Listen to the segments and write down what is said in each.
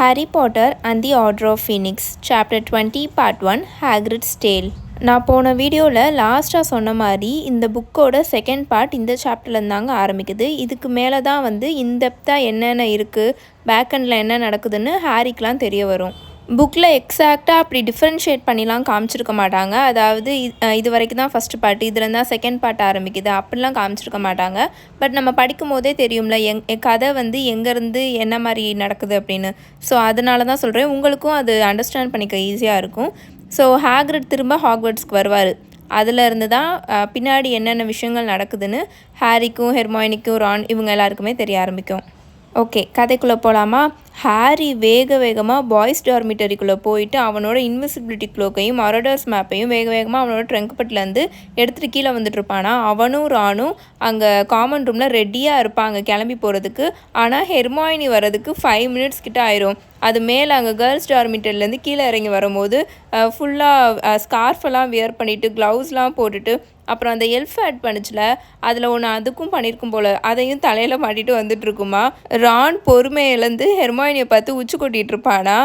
Harry Potter and the order of Phoenix chapter twenty part one Hagrid's tale நான் போன வீடியோவில் லாஸ்ட்டாக சொன்ன மாதிரி இந்த புக்கோட செகண்ட் பார்ட் இந்த சாப்டர்லேருந்தாங்க ஆரம்பிக்குது. இதுக்கு மேலே தான் வந்து இன்டெப்த்தாக என்னென்ன இருக்குது பேக்கண்டில் என்ன நடக்குதுன்னு ஹாரிக்கெலாம் தெரிய வரும். புக்கில் எக்ஸாக்டாக அப்படி டிஃப்ரென்ஷியேட் பண்ணிலாம் காமிச்சிருக்க மாட்டாங்க. அதாவது இது வரைக்கும் தான் ஃபஸ்ட் பார்ட் இதில் தான் செகண்ட் பார்ட் ஆரம்பிக்குது. அப்படிலாம் காமிச்சிருக்க மாட்டாங்க. பட் நம்ம படிக்கும் போதே தெரியும்ல எங் கதை வந்து எங்கேருந்து என்ன மாதிரி நடக்குது அப்படின்னு. ஸோ அதனால தான் சொல்கிறேன் உங்களுக்கும் அது அண்டர்ஸ்டாண்ட் பண்ணிக்க ஈஸியாக இருக்கும். ஸோ ஹேக்ரிட் திரும்ப ஹாக்வர்ட்ஸ்க்கு வருவார். அதில் இருந்து தான் பின்னாடி என்னென்ன விஷயங்கள் நடக்குதுன்னு ஹாரிக்கும் ஹெர்மாயினிக்கும் ரான் இவங்க எல்லாருக்குமே தெரிய ஆரம்பிக்கும். ஓகே கதைக்குள்ளே போகலாமா ஹாரி வேக வேகமாக பாய்ஸ் டார்மிட்டரிக்குள்ளே போயிட்டு அவனோட இன்விசிபிலிட்டி க்ளோக்கையும் மரடர்ஸ் மேப்பையும் வேக வேகமாக அவனோட ட்ரங்க் பட்டிலேருந்து எடுத்துகிட்டு கீழே வந்துட்டு இருப்பானா அவனும் ராணும் அங்கே காமன் ரூமில் ரெடியாக இருப்பாங்க கிளம்பி போகிறதுக்கு ஆனால் ஹெர்மாயினி வர்றதுக்கு ஃபைவ் மினிட்ஸ் கிட்ட ஆயிரும். அது மேலே அங்கே கேர்ள்ஸ் டார்மிட்டர்லேருந்து கீழே இறங்கி வரும்போது ஃபுல்லாக ஸ்கார்ஃப் எல்லாம் வியர் பண்ணிவிட்டு க்ளவுஸ்லாம் போட்டுட்டு அப்புறம் அந்த எல்ஃப் ஆட் பண்ணுச்சுல அதில் ஒன்று அதுக்கும் பண்ணியிருக்கும் போல் அதையும் தலையில் மாட்டிட்டு வந்துட்டு இருக்குமா? ரான் பொறுமை இழந்து ஹெர்மாயினியை பார்த்து உச்சி கொட்டிட்டு இருப்பானா?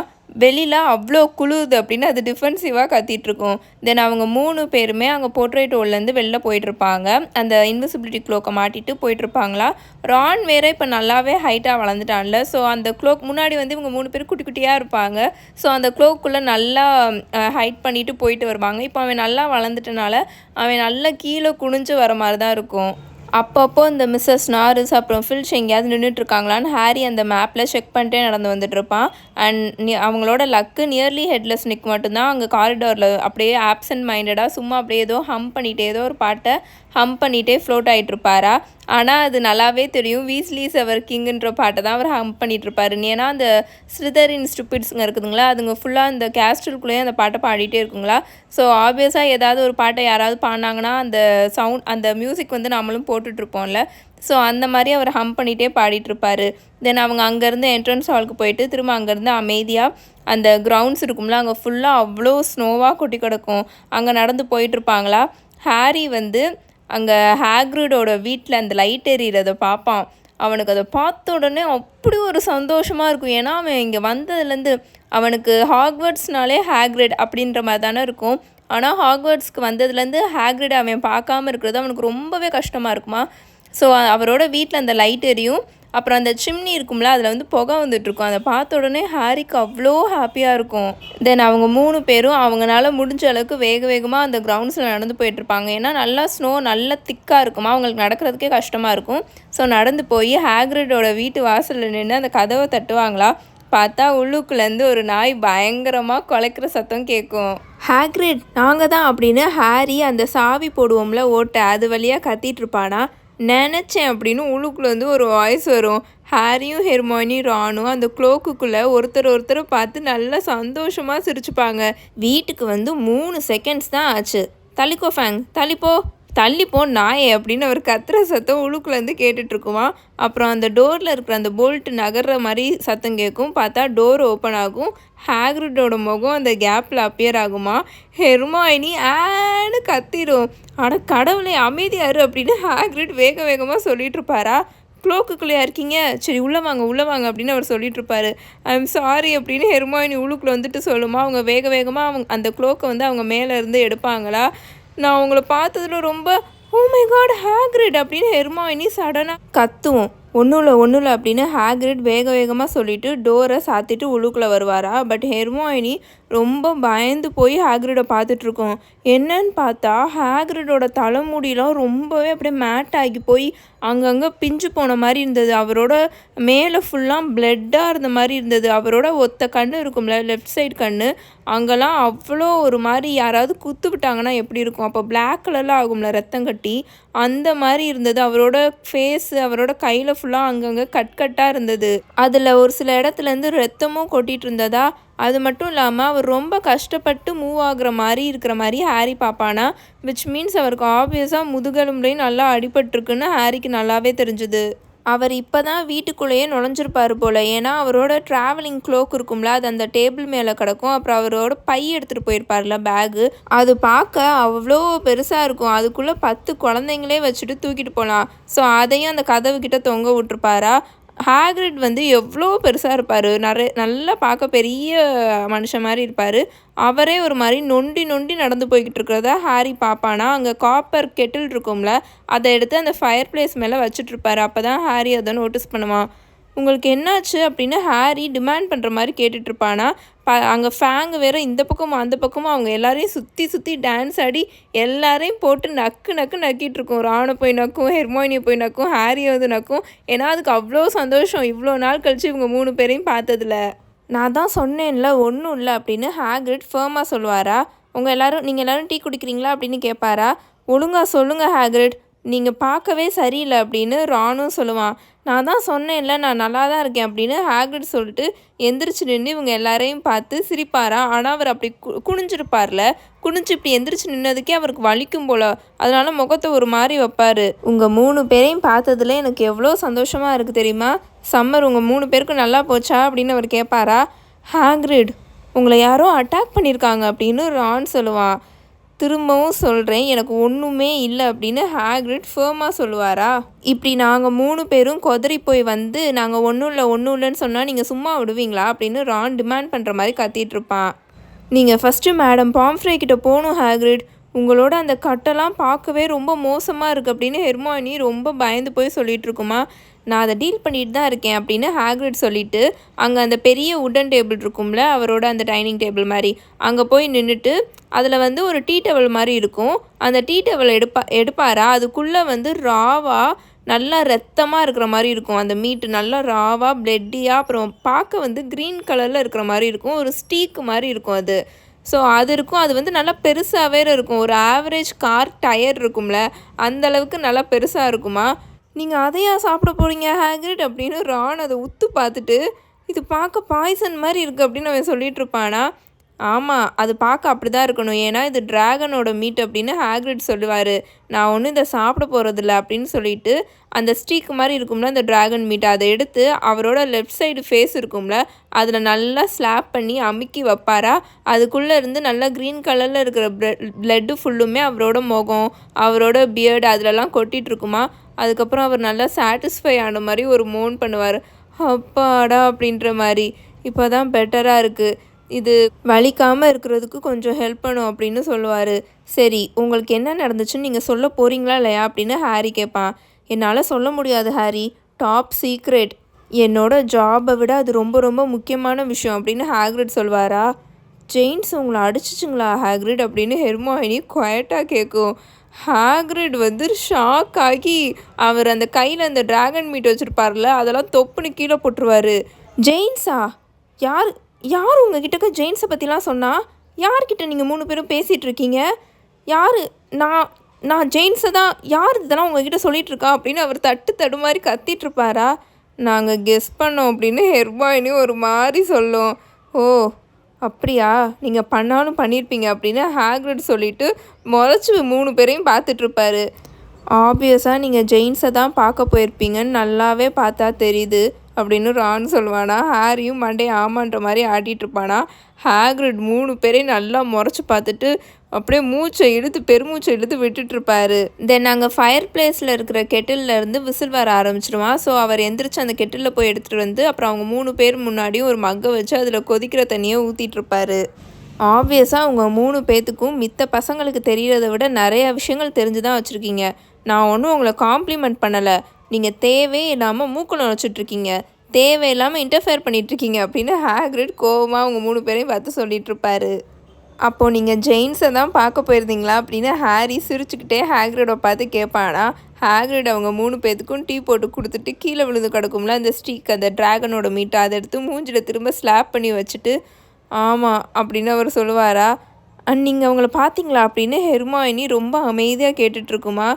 வெளியில் அவ்வளோ குழுது அப்படின்னு அது டிஃபென்சிவாக கத்திட்டு இருக்கும் தென் அவங்க மூணு பேருமே அங்கே போர்ட்ரேட் ரோல்லேருந்து வெளில போயிட்டுருப்பாங்க. அந்த இன்விசிபிலிட்டி க்ளோக்கை மாட்டிட்டு போயிட்டுருப்பாங்களா? ரான் வேற இப்போ நல்லாவே ஹைட்டாக வளர்ந்துட்டான்ல. ஸோ அந்த க்ளோக் முன்னாடி வந்து இவங்க மூணு பேர் குட்டி குட்டியாக இருப்பாங்க. ஸோ அந்த க்ளோக்குள்ளே நல்லா ஹைட் பண்ணிவிட்டு போயிட்டு வருவாங்க. இப்போ அவன் நல்லா வளர்ந்துட்டனால அவன் நல்லா கீழே குனிஞ்சு வர மாதிரி தான் இருக்கும். அப்பப்போ இந்த மிஸ்ஸஸ் நாரிஸ் அப்புறம் ஃபில்ஷ் எங்கேயாவது நின்றுட்டுருக்காங்களான்னு ஹாரி அந்த மேப்பில் செக் பண்ணிட்டே நடந்து வந்துட்டு இருப்பான் அண்ட் அவங்களோட லக்கு நியர்லி ஹெட்லெஸ் நிக் மட்டும்தான் அங்கே காரிடோரில் அப்படியே ஆப்சன்ட் மைண்டடாக சும்மா அப்படியே ஏதோ ஹம் பண்ணிகிட்டே ஏதோ ஒரு பாட்டை ஹம் பண்ணிகிட்டே ஃப்ளோட் ஆகிட்டுருப்பாரா ஆனால் அது நல்லாவே தெரியும். வீஸ்லீஸ் அவர் கிங்குன்ற பாட்டை தான் அவர் ஹம் பண்ணிட்டு இருப்பாரு ஏன்னா அந்த ஸ்ரிதரின் ஸ்டூபிட்ஸுங்க இருக்குதுங்களா அதுங்க ஃபுல்லாக அந்த கேஸ்டல்குள்ளேயே அந்த பாட்டை பாடிட்டே இருக்குங்களா? ஸோ ஆப்வியஸாக ஏதாவது ஒரு பாட்டை யாராவது பாடினாங்கன்னா அந்த சவுண்ட் அந்த மியூசிக் வந்து நம்மளும் போட்டு போட்டுட்ருப்போம்ல. ஸோ அந்த மாதிரி அவர் ஹம் பண்ணிகிட்டே பாடிட்டுருப்பார் தென் அவங்க அங்கேருந்து என்ட்ரன்ஸ் ஹாலுக்கு போயிட்டு திரும்ப அங்கேருந்து அமைதியாக அந்த கிரவுண்ட்ஸ் இருக்கும்ல அங்கே ஃபுல்லாக அவ்வளோ ஸ்னோவாக கொட்டி கிடக்கும். அங்கே நடந்து போயிட்டுருப்பாங்களா ஹாரி வந்து அங்கே ஹேக்ரிடோட வீட்டில் அந்த லைட் எறிகிறத பார்ப்பான் அவனுக்கு அதை பார்த்த உடனே அப்படி ஒரு சந்தோஷமாக இருக்கும். ஏன்னா அவன் இங்கே வந்ததுலேருந்து அவனுக்கு ஹாக்வர்ட்ஸ்னாலே ஹேக்ரிட் அப்படின்ற மாதிரி தானே இருக்கும். ஆனால் ஹாக்வர்ட்ஸ்க்கு வந்ததுலேருந்து ஹேக்ரிட் அவன் பார்க்காம இருக்கிறது அவனுக்கு ரொம்பவே கஷ்டமாக இருக்குமா? ஸோ அவரோட வீட்டில் அந்த லைட் எரியும். அப்புறம் அந்த சிம்னி இருக்கும்ல அதில் வந்து புகை வந்துட்டுருக்கும் அதை பார்த்த உடனே ஹாரிக்கு அவ்வளோ ஹாப்பியாக இருக்கும். தென் அவங்க மூணு பேரும் அவங்களால முடிஞ்ச அளவுக்கு வேக வேகமாக அந்த கிரவுண்ட்ஸில் நடந்து போயிட்டுருப்பாங்க ஏன்னா நல்லா ஸ்னோ நல்லா திக்காக இருக்குமா? அவங்களுக்கு நடக்கிறதுக்கே கஷ்டமாக இருக்கும். ஸோ நடந்து போய் ஹேக்ரிடோட வீட்டு வாசலில் நின்று அந்த கதவை தட்டுவாங்களா? பார்த்தா உள்ளுக்குள்ளேருந்து ஒரு நாய் பயங்கரமாக குலைக்கிற சத்தம் கேட்கும் ஹேக்ரிட் நாங்கள் தான் அப்படின்னு ஹாரி அந்த சாவி போடுவோம்ல ஓட்டை அது வழியாக கத்திட்டு இருப்பானா? நினச்சேன் அப்படின்னு உள்ளுக்குள்ள வந்து ஒரு வாய்ஸ் வரும். ஹாரியும் ஹெர்மானியும் ராணும் அந்த குளோக்குக்குள்ளே ஒருத்தர் ஒருத்தர் பார்த்து நல்லா சந்தோஷமாக சிரிச்சுப்பாங்க. வீட்டுக்கு வந்து மூணு செகண்ட்ஸ் தான் ஆச்சு. தளிக்கோ ஃபேங் தளிப்போ தள்ளிப்போ நாயே அப்படின்னு அவர் கத்துற சத்தம் உள்ளுக்குள்ளேருந்து கேட்டுட்ருக்குமா? அப்புறம் அந்த டோரில் இருக்கிற அந்த போல்ட் நகர்ற மாதிரி சத்தம் கேட்கும். பார்த்தா டோர் ஓப்பன் ஆகும். ஹேக்ரிட்டோட முகம் அந்த கேப்பில் அப்பியர் ஆகுமா? ஹெர்மாயினி ஆன்னு கத்திரும். ஆனால் கடவுளே அமைதியாரு அப்படின்னு ஹேக்ரிட் வேக வேகமாக சொல்லிட்டு இருப்பாரா க்ளோக்குள்ளேயா இருக்கீங்க? சரி உள்ளே வாங்க உள்ளே வாங்க அப்படின்னு அவர் சொல்லிட்டு இருப்பாரு ஐ எம் சாரி அப்படின்னு ஹெர்மாயினி உள்ளுக்குள்ளே வந்துட்டு சொல்லுமா? அவங்க வேக வேகமாக அவங்க அந்த க்ளோக்கை வந்து அவங்க மேலே இருந்து எடுப்பாங்களா? நான் உங்களை பார்த்ததுல ரொம்ப ஓ மை காட் ஹேக்ரிட் அப்படின்னு ஹெர்மாயினி சடனாக கத்துவோம். ஒன்றும் இல்லை ஒன்றும் இல்லை அப்படின்னு ஹேக்ரிட் வேக வேகமாக சொல்லிட்டு டோரை சாத்திட்டு உள்ளுக்குள்ளே வருவாரா? பட் ஹெர்மோயினி ரொம்ப பயந்து போய் ஹேக்ரிடை பார்த்துட்ருக்கோம் என்னன்னு பார்த்தா ஹேக்ரிடோட தலைமுடியெலாம் ரொம்பவே அப்படியே மேட் ஆகி போய் அங்கங்கே பிஞ்சு போன மாதிரி இருந்தது. அவரோட மேலே ஃபுல்லாக பிளட்டாக இருந்த மாதிரி இருந்தது. அவரோட ஒத்த கண்ணு இருக்கும்ல லெஃப்ட் சைடு கண்ணு. அங்கெல்லாம் அவ்வளோ ஒரு மாதிரி யாராவது குத்து விட்டாங்கன்னா எப்படி இருக்கும்? அப்போ பிளாக் கலரில் ஆகும்ல ரத்தம் கட்டி. அந்த மாதிரி இருந்தது. அவரோட ஃபேஸ் அவரோட கையில் ஃபுல்லாக அங்கங்கே கட் கட்டாக இருந்தது. அதில் ஒரு சில இடத்துலேருந்து ரத்தமும் கொட்டிகிட்டு இருந்ததா? அது மட்டும் இல்லாமல் அவர் ரொம்ப கஷ்டப்பட்டு மூவ் ஆகுற மாதிரி இருக்கிற மாதிரி ஹாரி பார்ப்பானா விச் மீன்ஸ் அவருக்கு ஆப்வியஸாக முதுகெலும்புலையும் நல்லா அடிபட்டிருக்குன்னு ஹாரிக்கு நல்லாவே தெரிஞ்சுது. அவர் இப்போ தான் வீட்டுக்குள்ளேயே நுழைஞ்சிருப்பார் போல். ஏன்னா அவரோட ட்ராவலிங் க்ளோக் இருக்கும்ல அது அந்த டேபிள் மேலே கிடக்கும். அப்புறம் அவரோட பை எடுத்துகிட்டு போயிருப்பார்ல பேகு அது பார்க்க அவ்வளோ பெருசாக இருக்கும். அதுக்குள்ளே பத்து குழந்தைங்களே வச்சுட்டு தூக்கிட்டு போகலாம் ஸோ அதையும் அந்த கதவு கிட்ட தொங்க விட்டுருப்பாரா? ஹேக்ரிட் வந்து எவ்வளோ பெருசாக இருப்பார். நிறைய நல்லா பார்க்க பெரிய மனுஷன் மாதிரி இருப்பார். அவரே ஒரு மாதிரி நொண்டி நொண்டி நடந்து போய்கிட்டு இருக்கிறத ஹாரி பார்ப்பானா அங்கே காப்பர் கெட்டில் இருக்கும்ல அதை எடுத்து அந்த ஃபயர் பிளேஸ் மேலே வச்சுட்ருப்பாரு அப்போ தான் ஹாரி அதை நோட்டீஸ் பண்ணுவான். உங்களுக்கு என்னாச்சு அப்படின்னு ஹாரி டிமாண்ட் பண்ணுற மாதிரி கேட்டுட்ருப்பானா ப அங்கே ஃபேங்கு வேறு இந்த பக்கமும் அந்த பக்கமும் அவங்க எல்லாரையும் சுற்றி சுற்றி டான்ஸ் ஆடி எல்லாரையும் போட்டு நக்கு நக்கு நக்கிட்டு இருக்கும். ராணை போய் நக்கும் ஹெர்மோனியை போய் நக்கும் ஹாரியை வந்து நக்கும். ஏன்னா அதுக்கு அவ்வளோ சந்தோஷம். இவ்வளோ நாள் கழிச்சு இவங்க மூணு பேரையும் பார்த்ததில்ல நான் தான் சொன்னேன்ல ஒன்றும் இல்லை அப்படின்னு ஹேக்ரிட் ஃபேமாக சொல்லுவாரா? உங்கள் எல்லோரும் நீங்கள் எல்லோரும் டீ குடிக்கிறீங்களா அப்படின்னு கேட்பாரா ஒழுங்காக சொல்லுங்கள் ஹேக்ரிட். நீங்கள் பார்க்கவே சரியில்லை அப்படின்னு ராணும் சொல்லுவான். நான் தான் சொன்னேன்ல நான் நல்லா தான் இருக்கேன் அப்படின்னு ஹேக்ரிட் சொல்லிட்டு எந்திரிச்சு நின்று இவங்க எல்லாரையும் பார்த்து சிரிப்பாரா? ஆனால் அவர் அப்படி கு குனிஞ்சிருப்பார்ல? குனிஞ்சு இப்படி எந்திரிச்சு நின்னதுக்கே அவருக்கு வலிக்கும் போல. அதனால முகத்தை ஒரு மாதிரி வைப்பார். உங்கள் மூணு பேரையும் பார்த்ததுல எனக்கு எவ்வளோ சந்தோஷமாக இருக்குது தெரியுமா? சம்மர் உங்கள் மூணு பேருக்கும் நல்லா போச்சா? அப்படின்னு அவர் கேட்பாரா ஹேக்ரிட் உங்களை யாரோ அட்டாக் பண்ணியிருக்காங்க அப்படின்னு ரான் சொல்லுவான் திரும்பவும் சொல்கிறேன் எனக்கு ஒன்றுமே இல்லை அப்படின்னு ஹேக்ரிட் ஃபேமாக சொல்லுவாரா? இப்படி நாங்கள் மூணு பேரும் கொதறி போய் வந்து நாங்கள் ஒன்றும் இல்லை ஒன்றும் இல்லைன்னு சொன்னால் நீங்கள் சும்மா விடுவீங்களா? அப்படின்னு ரான் டிமாண்ட் பண்ணுற மாதிரி கத்திட்டு இருப்பான். நீங்கள் ஃபஸ்ட்டு மேடம் பாம்ஃப்ரே கிட்ட போகணும் ஹேக்ரிட். உங்களோட அந்த கட்டெல்லாம் பார்க்கவே ரொம்ப மோசமாக இருக்குது அப்படின்னு ஹெர்மானி ரொம்ப பயந்து போய் சொல்லிகிட்ருக்குமா இருக்குமா? நான் அதை டீல் பண்ணிட்டு தான் இருக்கேன் அப்படின்னு ஹேக்ரிட் சொல்லிட்டு அங்கே அந்த பெரிய உடன் டேபிள் இருக்கும்ல அவரோட அந்த டைனிங் டேபிள் மாதிரி அங்கே போய் நின்றுட்டு அதில் வந்து ஒரு டீ டேபிள் மாதிரி இருக்கும். அந்த டீ டேபிள் எடுப்பா எடுப்பாரா? அதுக்குள்ளே வந்து ராவாக நல்லா ரத்தமாக இருக்கிற மாதிரி இருக்கும். அந்த மீட்டு நல்லா ராவாக பிளட்டியாக அப்புறம் பார்க்க வந்து க்ரீன் கலரில் இருக்கிற மாதிரி இருக்கும். ஒரு ஸ்டீக்கு மாதிரி இருக்கும் அது. ஸோ அது இருக்கும். அது வந்து நல்லா பெருசாகவே இருக்கும். ஒரு ஆவரேஜ் கார் டயர் இருக்கும்ல அந்த அளவுக்கு நல்லா பெருசாக இருக்குமா? நீங்கள் அதையா சாப்பிட போகிறீங்க ஹேக்ரிட் அப்படின்னு ரான் அதை உத்து பார்த்துட்டு இது பார்க்க பாய்சன் மாதிரி இருக்குது அப்படின்னு அவன் சொல்லிகிட்ருப்பானா ஆமாம் அது பார்க்க அப்படி தான் இருக்கணும். ஏன்னா இது ட்ராகனோட மீட் அப்படின்னு ஹேக்ரிட் சொல்லுவார். நான் ஒன்றும் இதை சாப்பிட போகிறதில்ல அப்படின்னு சொல்லிட்டு அந்த ஸ்டீக் மாதிரி இருக்கும்ல அந்த ட்ராகன் மீட் அதை எடுத்து அவரோட லெஃப்ட் சைடு ஃபேஸ் இருக்கும்ல அதில் நல்லா ஸ்லாப் பண்ணி அமுக்கி வைப்பாரா? அதுக்குள்ளே இருந்து நல்லா க்ரீன் கலரில் இருக்கிற ப்ளட்டு ஃபுல்லுமே அவரோட முகம் அவரோட பியர்டு அதிலலாம் கொட்டிகிட்ருக்குமா அதுக்கப்புறம் அவர் நல்லா சாட்டிஸ்ஃபை ஆன மாதிரி ஒரு மோன் பண்ணுவார். அப்பாடா அப்படின்ற மாதிரி. இப்போ தான் பெட்டராக இருக்குது இது வலிக்காமல் இருக்கிறதுக்கு கொஞ்சம் ஹெல்ப் பண்ணும் அப்படின்னு சொல்லுவார். சரி உங்களுக்கு என்ன நடந்துச்சுன்னு நீங்கள் சொல்ல போகிறீங்களா இல்லையா அப்படின்னு ஹாரி கேட்பான். என்னால் சொல்ல முடியாது ஹாரி. டாப் சீக்ரெட் என்னோட ஜாபை விட அது ரொம்ப ரொம்ப முக்கியமான விஷயம் அப்படின்னு ஹேக்ரிட் சொல்வாரா? ஜெயின்ஸ் உங்களை அடிச்சிச்சுங்களா ஹேக்ரிட் அப்படின்னு ஹெர்மோயினி குவயட்டாக கேட்கும் ஹேக்ரிட் வந்து ஷாக் ஆகி அவர் அந்த கையில் அந்த ட்ராகன் மீட் வச்சுருப்பார்ல அதெல்லாம் தொப்புன்னு கீழே போட்டுருவார். ஜெயின்ஸா யார்? யார் உங்ககிட்ட ஜெயின்ஸை பற்றிலாம் சொன்னால் யார்கிட்ட நீங்கள் மூணு பேரும் பேசிகிட்டு இருக்கீங்க யார் நான் நான் ஜெயின்ஸை தான் யார் இதெல்லாம் உங்ககிட்ட சொல்லிகிட்ருக்கா அப்படின்னு அவர் தட்டு தடு மாதிரி கத்திட்டுருப்பாரா நாங்கள் கெஸ் பண்ணோம் அப்படின்னு ஹெர்பாயினி ஒரு மாதிரி சொல்லும். ஓ அப்படியா? நீங்கள் பண்ணாலும் பண்ணியிருப்பீங்க அப்படின்னு ஹேக்ரிட் சொல்லிவிட்டு முறைச்சி மூணு பேரையும் பார்த்துட்ருப்பாரு ஆப்வியஸாக நீங்கள் ஜெயின்ஸை தான் பார்க்க போயிருப்பீங்கன்னு நல்லாவே பார்த்தா தெரியுது. அப்படின்னு ரான் சொல்லுவானா. ஹாரியும் மண்டே ஆமான்ற மாதிரி ஆட்டிகிட்டு இருப்பானா ஹேக்ரிட் மூணு பேரையும் நல்லா முறைச்சி பார்த்துட்டு அப்படியே மூச்சை இழுத்து பெருமூச்சை இழுத்து விட்டுட்ருப்பாரு தென் அங்கே ஃபயர் பிளேஸில் இருக்கிற கெட்டிலில் இருந்து விசில் வர ஆரம்பிச்சிடுவான் ஸோ அவர் எந்திரிச்சு அந்த கெட்டிலில் போய் எடுத்துகிட்டு வந்து அப்புறம் அவங்க மூணு பேர் முன்னாடியும் ஒரு மக்கை வச்சு அதில் கொதிக்கிற தண்ணியை ஊற்றிட்டுருப்பாரு ஆப்வியஸாக அவங்க மூணு பேத்துக்கும் மித்த பசங்களுக்கு தெரிகிறத விட நிறையா விஷயங்கள் தெரிஞ்சு தான் வச்சுருக்கீங்க. நான் ஒன்றும் உங்களை காம்ப்ளிமெண்ட் பண்ணலை. நீங்கள் தேவையே இல்லாமல் மூக்கில் நுழைச்சிட்ருக்கீங்க. தேவையில்லாமல் இன்டர்ஃபேர் பண்ணிகிட்ருக்கீங்க அப்படின்னு ஹேக்ரிட் கோவமாக அவங்க மூணு பேரையும் பார்த்து சொல்லிகிட்ருப்பாரு அப்போது நீங்கள் ஜெயின்ஸை தான் பார்க்க போயிருந்தீங்களா அப்படின்னு ஹாரி சிரிச்சுக்கிட்டே ஹேக்ரிடை பார்த்து கேட்பானா ஹேக்ரிட் அவங்க மூணு பேத்துக்கும் டீ போட்டு கொடுத்துட்டு கீழே விழுந்து கிடக்கும்ல அந்த ஸ்டீக் அந்த ட்ராகனோட மீட்டை அதை எடுத்து மூஞ்சில் திரும்ப ஸ்லாப் பண்ணி வச்சுட்டு ஆமாம் அப்படின்னு அவர் சொல்லுவாரா அண்ட் நீங்கள் அவங்கள பார்த்தீங்களா? அப்படின்னு ஹெர்மாயினி ரொம்ப அமைதியாக கேட்டுட்ருக்குமா